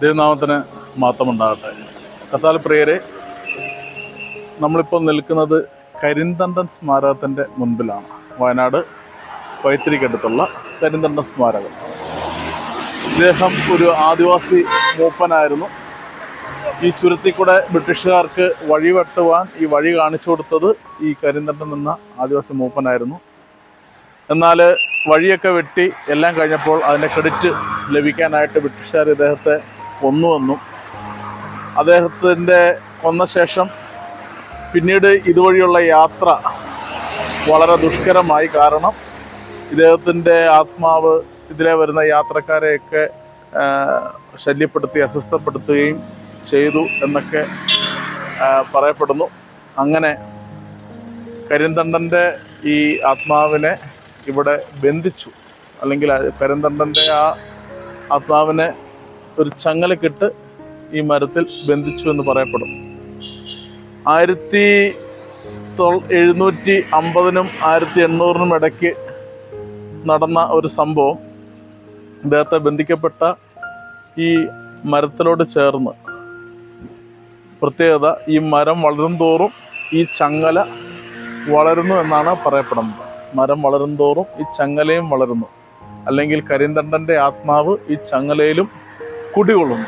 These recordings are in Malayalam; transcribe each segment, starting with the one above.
ദൈവനാമത്തിന് മാത്രമുണ്ടാകട്ടെ കത്താൽ പ്രിയരെ നമ്മളിപ്പോൾ നിൽക്കുന്നത് കരിന്തണ്ടൻ സ്മാരകത്തിന്റെ മുൻപിലാണ്. വയനാട് വൈത്തിരിക്കടുത്തുള്ള കരിന്തണ്ടൻ സ്മാരകം. ഇദ്ദേഹം ഒരു ആദിവാസി മൂപ്പനായിരുന്നു. ഈ ചുരുത്തി കൂടെ ബ്രിട്ടീഷുകാർക്ക് വഴി വെട്ടുവാൻ ഈ വഴി കാണിച്ചു കൊടുത്തത് ഈ കരിന്തണ്ടൻ എന്ന ആദിവാസി മൂപ്പനായിരുന്നു. എന്നാൽ വഴിയൊക്കെ വെട്ടി എല്ലാം കഴിഞ്ഞപ്പോൾ അതിന്റെ ക്രെഡിറ്റ് ലഭിക്കാനായിട്ട് ബ്രിട്ടീഷുകാർ ഇദ്ദേഹത്തെ കൊന്നുവന്നു. അദ്ദേഹത്തിന്റെ കൊന്ന ശേഷം പിന്നീട് ഇതുവഴിയുള്ള യാത്ര വളരെ ദുഷ്കരമായി. കാരണം ഇദ്ദേഹത്തിന്റെ ആത്മാവ് ഇതിലെ വരുന്ന യാത്രക്കാരെയൊക്കെ ശല്യപ്പെടുത്തി അസ്വസ്ഥപ്പെടുത്തുകയും ചെയ്തു എന്നൊക്കെ പറയപ്പെടുന്നു. അങ്ങനെ കരിന്തണ്ടന്റെ ഈ ആത്മാവിനെ ഇവിടെ ബന്ധിച്ചു. അല്ലെങ്കിൽ പെരന്തണ്ടന്റെ ആ ആത്മാവിനെ ഒരു ചങ്ങലക്കിട്ട് ഈ മരത്തിൽ ബന്ധിച്ചു എന്ന് പറയപ്പെടും. ആയിരത്തി എഴുന്നൂറ്റി അമ്പതിനും ആയിരത്തി എണ്ണൂറിനും ഇടയ്ക്ക് നടന്ന ഒരു സംഭവം ഇദ്ദേഹത്തെ ബന്ധിക്കപ്പെട്ട ഈ മരത്തിലോട് ചേർന്ന്. പ്രത്യേകത ഈ മരം വളരും തോറും ഈ ചങ്ങല വളരുന്നു എന്നാണ് പറയപ്പെടുന്നത്. മരം വളരും തോറും ഈ ചങ്ങലയും വളരുന്നു. അല്ലെങ്കിൽ കരിന്തണ്ടന്റെ ആത്മാവ് ഈ ചങ്ങലയിലും കുടികൊള്ളുന്നു.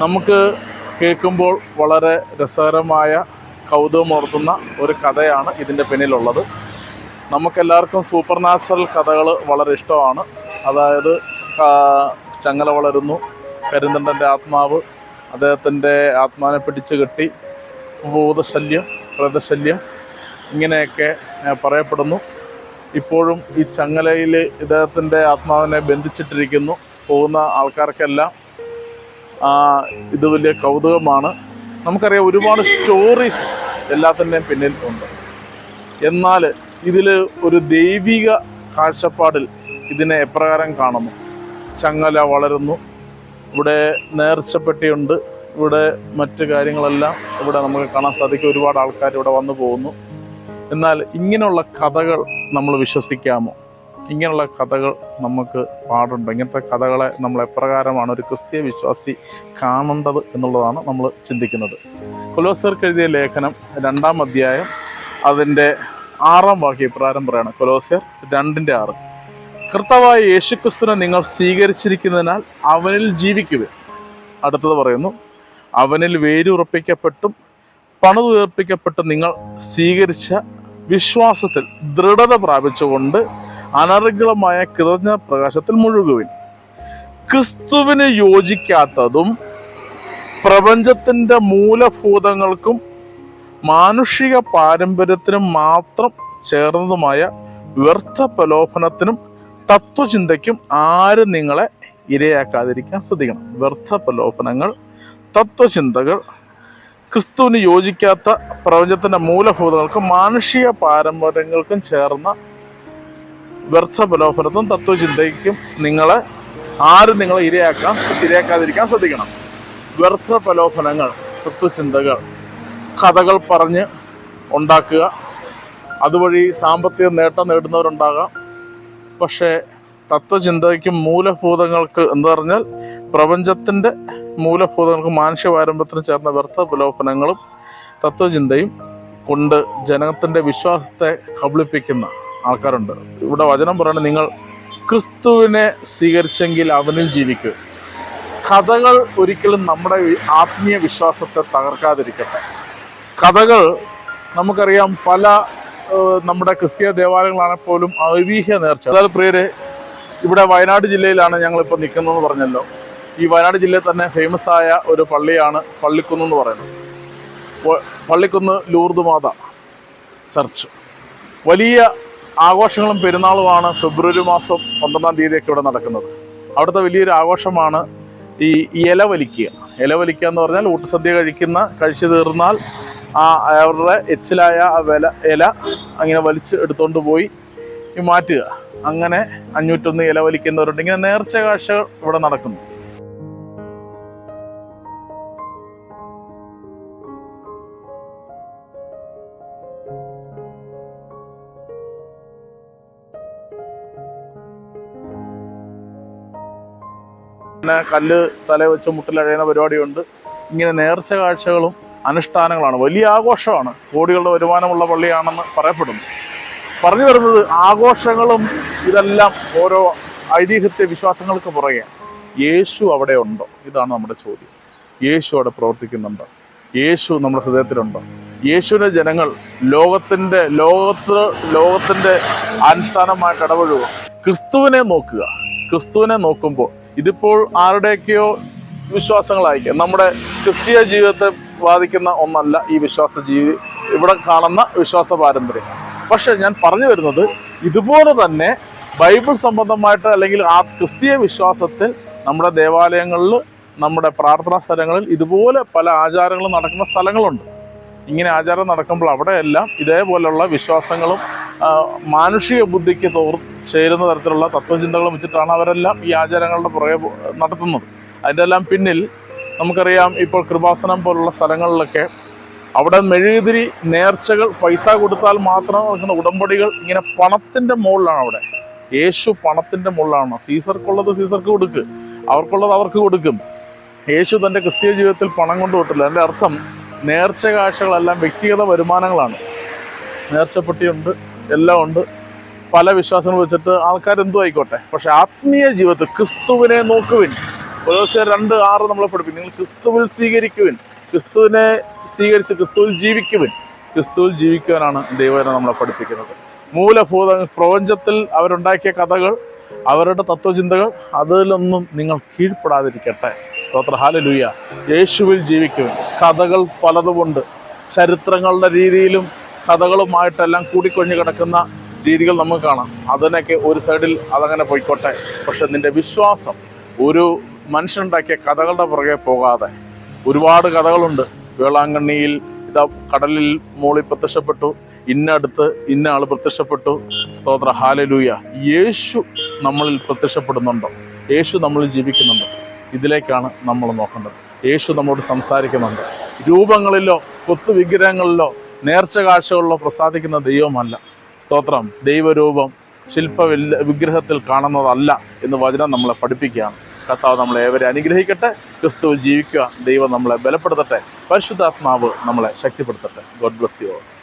നമുക്ക് കേൾക്കുമ്പോൾ വളരെ രസകരമായ കൗതുകമുണർത്തുന്ന ഒരു കഥയാണ് ഇതിന്റെ പിന്നിലുള്ളത്. നമുക്കെല്ലാവർക്കും സൂപ്പർ നാച്ചുറൽ കഥകൾ വളരെ ഇഷ്ടമാണ്. അതായത് ചങ്ങല വളരുന്നു കരിന്തണ്ടന്റെ ആത്മാവ് അദ്ദേഹത്തിന്റെ ആത്മാവിനെ പിടിച്ചു കെട്ടി ഭൂതശല്യം പ്രേതശല്യം ഇങ്ങനെയൊക്കെ പറയപ്പെടുന്നു. ഇപ്പോഴും ഈ ചങ്ങലയിൽ ഇദ്ദേഹത്തിന്റെ ആത്മാവിനെ ബന്ധിച്ചിട്ടിരിക്കുന്നു. പോകുന്ന ആൾക്കാർക്കെല്ലാം ഇത് വലിയ കൗതുകമാണ്. നമുക്കറിയാം ഒരുപാട് സ്റ്റോറീസ് എല്ലാത്തിന്റെയും പിന്നിൽ ഉണ്ട്. എന്നാൽ ഇതിൽ ഒരു ദൈവിക കാഴ്ചപ്പാടിൽ ഇതിനെ എപ്രകാരം കാണുന്നു? ചങ്ങല വളരുന്നു. ഇവിടെ നേർച്ചപ്പെട്ടിയുണ്ട്. ഇവിടെ മറ്റു കാര്യങ്ങളെല്ലാം ഇവിടെ നമുക്ക് കാണാൻ സാധിക്കും. ഒരുപാട് ആൾക്കാർ ഇവിടെ വന്നു പോകുന്നു. എന്നാൽ ഇങ്ങനെയുള്ള കഥകൾ നമ്മൾ വിശ്വസിക്കാമോ? ഇങ്ങനെയുള്ള കഥകൾ നമുക്ക് പാടുണ്ട്. ഇങ്ങനത്തെ കഥകളെ നമ്മൾ എപ്രകാരമാണ് ഒരു ക്രിസ്തീയ വിശ്വാസി കാണേണ്ടത് എന്നുള്ളതാണ് നമ്മൾ ചിന്തിക്കുന്നത്. കൊലോസർക്ക് എഴുതിയ ലേഖനം രണ്ടാം അധ്യായം അതിന്റെ ആറാം വാക്യം ഇപ്രകാരം പറയാണ്. കൊലോസ്യർ രണ്ടിന്റെ ആറ്. കർത്താവായ യേശുക്രിസ്തുവിനെ നിങ്ങൾ സ്വീകരിച്ചിരിക്കുന്നതിനാൽ അവനിൽ ജീവിക്കുക അടുത്തത് പറയുന്നു അവനിൽ വേരുറപ്പിക്കപ്പെട്ടും പണിതുയർപ്പിക്കപ്പെട്ടും നിങ്ങൾ സ്വീകരിച്ച വിശ്വാസത്തിൽ ദൃഢത പ്രാപിച്ചുകൊണ്ട് അനർഗളമായ കൃതജ്ഞ പ്രകാശത്തിൽ മുഴുകുവിൻ. ക്രിസ്തുവിന് യോജിക്കാത്തതും പ്രപഞ്ചത്തിന്റെ മൂലഭൂതങ്ങൾക്കും മാനുഷിക പാരമ്പര്യത്തിനും മാത്രം ചേർന്നതുമായ വ്യർത്ഥ പ്രലോഭനത്തിനും തത്വചിന്തയ്ക്കും ആരും നിങ്ങളെ ഇരയാക്കാതിരിക്കാൻ ശ്രദ്ധിക്കണം. വ്യർത്ഥ പ്രലോഭനങ്ങൾ തത്വചിന്തകൾ ക്രിസ്തുവിന് യോജിക്കാത്ത പ്രപഞ്ചത്തിന്റെ മൂലഭൂതങ്ങൾക്കും മാനുഷിക പാരമ്പര്യങ്ങൾക്കും ചേർന്ന വ്യർത്ഥ പ്രലോഭനത്തും തത്വചിന്തയ്ക്കും നിങ്ങളെ ആരും നിങ്ങളെ ഇരയാക്കാൻ ഇരയാക്കാതിരിക്കാൻ ശ്രദ്ധിക്കണം. വ്യർത്ഥ പ്രലോഭനങ്ങൾ തത്വചിന്തകൾ കഥകൾ പറഞ്ഞ് ഉണ്ടാക്കുക. അതുവഴി സാമ്പത്തിക നേട്ടം നേടുന്നവരുണ്ടാകാം. പക്ഷേ തത്വചിന്തയ്ക്കും മൂലഭൂതങ്ങൾക്ക് എന്ന് പറഞ്ഞാൽ പ്രപഞ്ചത്തിന്റെ മൂലഭൂതങ്ങൾക്ക് മാനുഷ്യ പാരമ്പര്യത്തിന് ചേർന്ന വ്യർത്ഥ പ്രലോഭനങ്ങളും തത്വചിന്തയും കൊണ്ട് ജനത്തിന്റെ വിശ്വാസത്തെ കബളിപ്പിക്കുന്ന ആൾക്കാരുണ്ട്. ഇവിടെ വചനം പറയുന്നത് നിങ്ങൾ ക്രിസ്തുവിനെ സ്വീകരിച്ചെങ്കിൽ അവനിൽ ജീവിക്കുക കഥകൾ ഒരിക്കലും നമ്മുടെ ആത്മീയ വിശ്വാസത്തെ തകർക്കാതിരിക്കട്ടെ. കഥകൾ നമുക്കറിയാം പല നമ്മുടെ ക്രിസ്തീയ ദേവാലയങ്ങളാണെങ്കിൽ പോലും ഐതിഹ്യ നേർച്ച. അതായത് പ്രിയരെ ഇവിടെ വയനാട് ജില്ലയിലാണ് ഞങ്ങളിപ്പോൾ നിൽക്കുന്നതെന്ന് പറഞ്ഞല്ലോ. ഈ വയനാട് ജില്ലയിൽ തന്നെ ഫേമസ് ആയ ഒരു പള്ളിയാണ് പള്ളിക്കുന്ന് എന്ന് പറയുന്നത്. പള്ളിക്കുന്ന് ലൂർദ് മാത ചർച്ച് വലിയ ആഘോഷങ്ങളും പെരുന്നാളുമാണ് ഫെബ്രുവരി മാസം പന്ത്രണ്ടാം തീയതിയൊക്കെ ഇവിടെ നടക്കുന്നത്. അവിടുത്തെ വലിയൊരു ആഘോഷമാണ് ഈ ഇല വലിക്കുക ഇല വലിക്കുക എന്ന് പറഞ്ഞാൽ ഊട്ടുസദ്യ കഴിക്കുന്ന കഴിച്ചു തീർന്നാൽ ആ അവരുടെ എച്ചിലായ ആ വില ഇല അങ്ങനെ വലിച്ച് എടുത്തുകൊണ്ട് പോയി മാറ്റുക. അങ്ങനെ അഞ്ഞൂറ്റൊന്ന് ഇല വലിക്കുന്നവരുണ്ട് ഇങ്ങനെ നേർച്ച കാഴ്ചകൾ ഇവിടെ നടക്കുന്നു. പിന്നെ കല്ല് തല വെച്ച് മുട്ടിലഴയുന്ന പരിപാടിയുണ്ട്. ഇങ്ങനെ നേർച്ച കാഴ്ചകളും അനുഷ്ഠാനങ്ങളാണ്. വലിയ ആഘോഷമാണ്. കോടികളുടെ വരുമാനമുള്ള പള്ളിയാണെന്ന് പറയപ്പെടുന്നു. പറഞ്ഞു വരുന്നത് ആഘോഷങ്ങളും ഇതെല്ലാം ഓരോ ഐതിഹ്യത്തെ വിശ്വാസങ്ങൾക്ക് പുറകെ. യേശു അവിടെ ഉണ്ടോ? ഇതാണ് നമ്മുടെ ചോദ്യം. യേശു അവിടെ പ്രവർത്തിക്കുന്നുണ്ടോ? യേശു നമ്മുടെ ഹൃദയത്തിലുണ്ടോ? യേശുവിനെ ജനങ്ങൾ ലോകത്തിന്റെ ലോകത്ത് ലോകത്തിന്റെ അനുഷ്ഠാനമായിട്ട് ഇടപഴകുക ക്രിസ്തുവിനെ നോക്കുക. ക്രിസ്തുവിനെ നോക്കുമ്പോൾ ഇതിപ്പോൾ ആരുടെയൊക്കെയോ വിശ്വാസങ്ങളായിരിക്കും. നമ്മുടെ ക്രിസ്തീയ ജീവിതത്തെ ബാധിക്കുന്ന ഒന്നല്ല ഈ വിശ്വാസ ജീവി ഇവിടെ കാണുന്ന വിശ്വാസ പാരമ്പര്യം. പക്ഷെ ഞാൻ പറഞ്ഞു വരുന്നത് ഇതുപോലെ തന്നെ ബൈബിൾ സംബന്ധമായിട്ട് അല്ലെങ്കിൽ ആ ക്രിസ്തീയ വിശ്വാസത്തിൽ നമ്മുടെ ദേവാലയങ്ങളിൽ നമ്മുടെ പ്രാർത്ഥനാ സ്ഥലങ്ങളിൽ ഇതുപോലെ പല ആചാരങ്ങളും നടക്കുന്ന സ്ഥലങ്ങളുണ്ട്. ഇങ്ങനെ ആചാരം നടക്കുമ്പോൾ അവിടെയെല്ലാം ഇതേപോലെയുള്ള വിശ്വാസങ്ങളും മാനുഷിക ബുദ്ധിക്ക് തോർ ചേരുന്ന തരത്തിലുള്ള തത്വചിന്തകളും വെച്ചിട്ടാണ് അവരെല്ലാം ഈ ആചാരങ്ങളുടെ പുറകെ നടത്തുന്നത്. അതിന്റെ എല്ലാം പിന്നിൽ നമുക്കറിയാം ഇപ്പോൾ കൃപാസനം പോലുള്ള സ്ഥലങ്ങളിലൊക്കെ അവിടെ മെഴുകുതിരി നേർച്ചകൾ പൈസ കൊടുത്താൽ മാത്രം നടക്കുന്ന ഉടമ്പടികൾ ഇങ്ങനെ പണത്തിന്റെ മുകളിലാണ് അവിടെ. യേശു പണത്തിന്റെ മുകളിലാണ്. സീസർക്കുള്ളത് സീസർക്ക് കൊടുക്ക് അവർക്കുള്ളത് അവർക്ക് കൊടുക്കും. യേശു തന്റെ ക്രിസ്തീയ ജീവിതത്തിൽ പണം കൊണ്ടു വിട്ടില്ല. എന്റെ അർത്ഥം നേർച്ച കാഴ്ചകളെല്ലാം വ്യക്തിഗത വരുമാനങ്ങളാണ്. നേർച്ചപ്പെട്ടിയുണ്ട്. എല്ലാം ഉണ്ട്. പല വിശ്വാസങ്ങൾ വെച്ചിട്ട് ആൾക്കാർ എന്തു ആയിക്കോട്ടെ. പക്ഷെ ആത്മീയ ജീവിതത്തിൽ ക്രിസ്തുവിനെ നോക്കുവിൻ. ദിവസം രണ്ട് ആറ് നമ്മളെ പഠിപ്പിക്കും. നിങ്ങൾ ക്രിസ്തുവിൽ സ്വീകരിക്കുവിൻ. ക്രിസ്തുവിനെ സ്വീകരിച്ച് ക്രിസ്തുവിൽ ജീവിക്കുവിൻ. ക്രിസ്തുവിൽ ജീവിക്കുവാനാണ് ദൈവനെ നമ്മളെ പഠിപ്പിക്കുന്നത്. മൂലഭൂത പ്രപഞ്ചത്തിൽ അവരുണ്ടാക്കിയ കഥകൾ അവരുടെ തത്വചിന്തകൾ അതിലൊന്നും നിങ്ങൾ കീഴ്പ്പെടാതിരിക്കട്ടെ. സ്തോത്ര. ഹാലലൂയ യേശുവിൽ ജീവിക്കുവിൻ. കഥകൾ പലതുമുണ്ട്. ചരിത്രങ്ങളുടെ രീതിയിലും കഥകളുമായിട്ടെല്ലാം കൂടിക്കൊഞ്ഞു കിടക്കുന്ന രീതികൾ നമുക്ക് കാണാം. അതിനൊക്കെ ഒരു സൈഡിൽ അതങ്ങനെ പോയിക്കോട്ടെ. പക്ഷെ നിന്റെ വിശ്വാസം ഒരു മനുഷ്യനുണ്ടാക്കിയ കഥകളുടെ പുറകെ പോകാതെ ഒരുപാട് കഥകളുണ്ട്. വേളാങ്കണ്ണിയിൽ ഇതാ കടലിൽ മോളി പ്രത്യക്ഷപ്പെട്ടു ഇന്നടുത്ത് ഇന്ന ആൾ പ്രത്യക്ഷപ്പെട്ടു. സ്തോത്ര ഹാലലൂയ യേശു നമ്മളിൽ പ്രത്യക്ഷപ്പെടുന്നുണ്ടോ? യേശു നമ്മൾ ജീവിക്കുന്നുണ്ടോ? ഇതിലേക്കാണ് നമ്മൾ നോക്കേണ്ടത്. യേശു നമ്മോട് സംസാരിക്കുന്നുണ്ട്. രൂപങ്ങളിലോ കൊത്തു വിഗ്രഹങ്ങളിലോ നേർച്ച കാഴ്ചകളിലോ പ്രസാദിക്കുന്ന ദൈവമല്ല. സ്തോത്രം. ദൈവരൂപം ശില്പ വിഗ്രഹത്തിൽ കാണുന്നതല്ല എന്ന് വചനം നമ്മളെ പഠിപ്പിക്കുകയാണ്. കർത്താവ് നമ്മളെ ഏവരെ അനുഗ്രഹിക്കട്ടെ ക്രിസ്തു ജീവിക്കുക ദൈവം നമ്മളെ ബലപ്പെടുത്തട്ടെ പരിശുദ്ധാത്മാവ് നമ്മളെ ശക്തിപ്പെടുത്തട്ടെ. God bless you